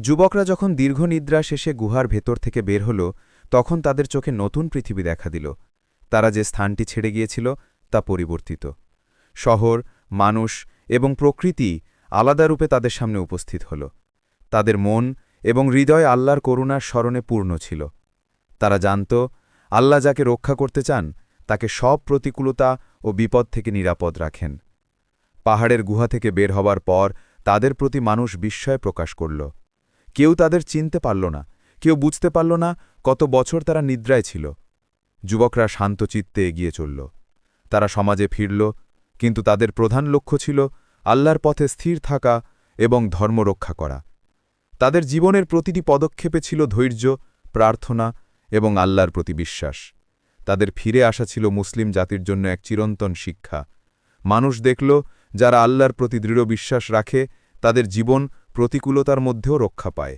যুবকরা যখন দীর্ঘ নিদ্রা শেষে গুহার ভেতর থেকে বের হল, তখন তাদের চোখে নতুন পৃথিবী দেখা দিল। তারা যে স্থানটি ছেড়ে গিয়েছিল, তা পরিবর্তিত। শহর, মানুষ এবং প্রকৃতি আলাদা রূপে তাদের সামনে উপস্থিত হল। তাদের মন এবং হৃদয় আল্লাহর করুণার স্মরণে পূর্ণ ছিল। তারা জানত, আল্লাহ যাকে রক্ষা করতে চান, তাকে সব প্রতিকূলতা ও বিপদ থেকে নিরাপদ রাখেন। পাহাড়ের গুহা থেকে বের হবার পর তাদের প্রতি মানুষ বিস্ময় প্রকাশ করল। কেউ তাদের চিনতে পারল না, কেউ বুঝতে পারল না কত বছর তারা নিদ্রায় ছিল। যুবকরা শান্ত চিত্তে এগিয়ে চলল। তারা সমাজে ফিরল, কিন্তু তাদের প্রধান লক্ষ্য ছিল আল্লাহর পথে স্থির থাকা এবং ধর্ম রক্ষা করা। তাদের জীবনের প্রতিটি পদক্ষেপে ছিল ধৈর্য, প্রার্থনা এবং আল্লাহর প্রতি বিশ্বাস। তাদের ফিরে আসা ছিল মুসলিম জাতির জন্য এক চিরন্তন শিক্ষা। মানুষ দেখল, যারা আল্লাহর প্রতি দৃঢ় বিশ্বাস রাখে, তাদের জীবন প্রতিকূলতার মধ্যেও রক্ষা পায়।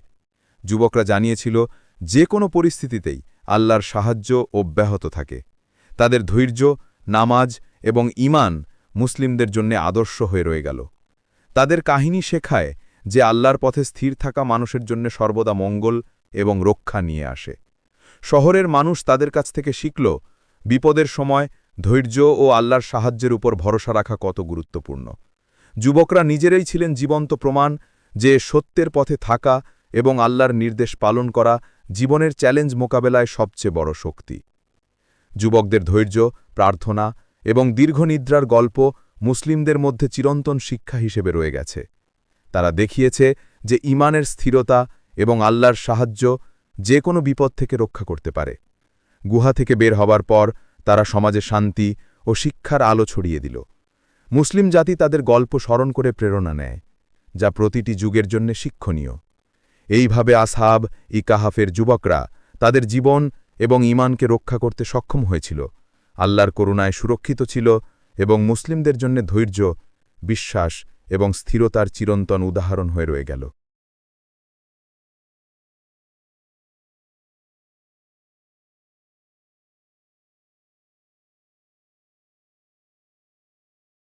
যুবকরা জানিয়েছিল যে কোনো পরিস্থিতিতেই আল্লাহর সাহায্য অব্যাহত থাকে। তাদের ধৈর্য, নামাজ এবং ইমান মুসলিমদের জন্য আদর্শ হয়ে রয়ে গেল। তাদের কাহিনী শেখায় যে আল্লাহর পথে স্থির থাকা মানুষের জন্য সর্বদা মঙ্গল এবং রক্ষা নিয়ে আসে। শহরের মানুষ তাদের কাছ থেকে শিখল, বিপদের সময় ধৈর্য ও আল্লাহর সাহায্যের উপর ভরসা রাখা কত গুরুত্বপূর্ণ। যুবকরা নিজেরাই ছিলেন জীবন্ত প্রমাণ যে সত্যের পথে থাকা এবং আল্লাহর নির্দেশ পালন করা জীবনের চ্যালেঞ্জ মোকাবেলায় সবচেয়ে বড় শক্তি। যুবকদের ধৈর্য, প্রার্থনা এবং দীর্ঘ নিদ্রার গল্প মুসলিমদের মধ্যে চিরন্তন শিক্ষা হিসেবে রয়ে গেছে। তারা দেখিয়েছে যে ইমানের স্থিরতা এবং আল্লাহর সাহায্য যে কোনো বিপদ থেকে রক্ষা করতে পারে। গুহা থেকে বের হবার পর তারা সমাজে শান্তি ও শিক্ষার আলো ছড়িয়ে দিল। মুসলিম জাতি তাদের গল্প স্মরণ করে প্রেরণা নেয়। যা প্রতিটি যুগের জন্য শিক্ষণীয়। এইভাবে আসহাব, ইকাহাফের যুবকরা তাদের জীবন এবং ইমানকে রক্ষা করতে সক্ষম হয়েছিল। আল্লাহর করুণায় সুরক্ষিত ছিল এবং মুসলিমদের জন্য ধৈর্য, বিশ্বাস এবং স্থিরতার চিরন্তন উদাহরণ হয়ে রয়ে গেল।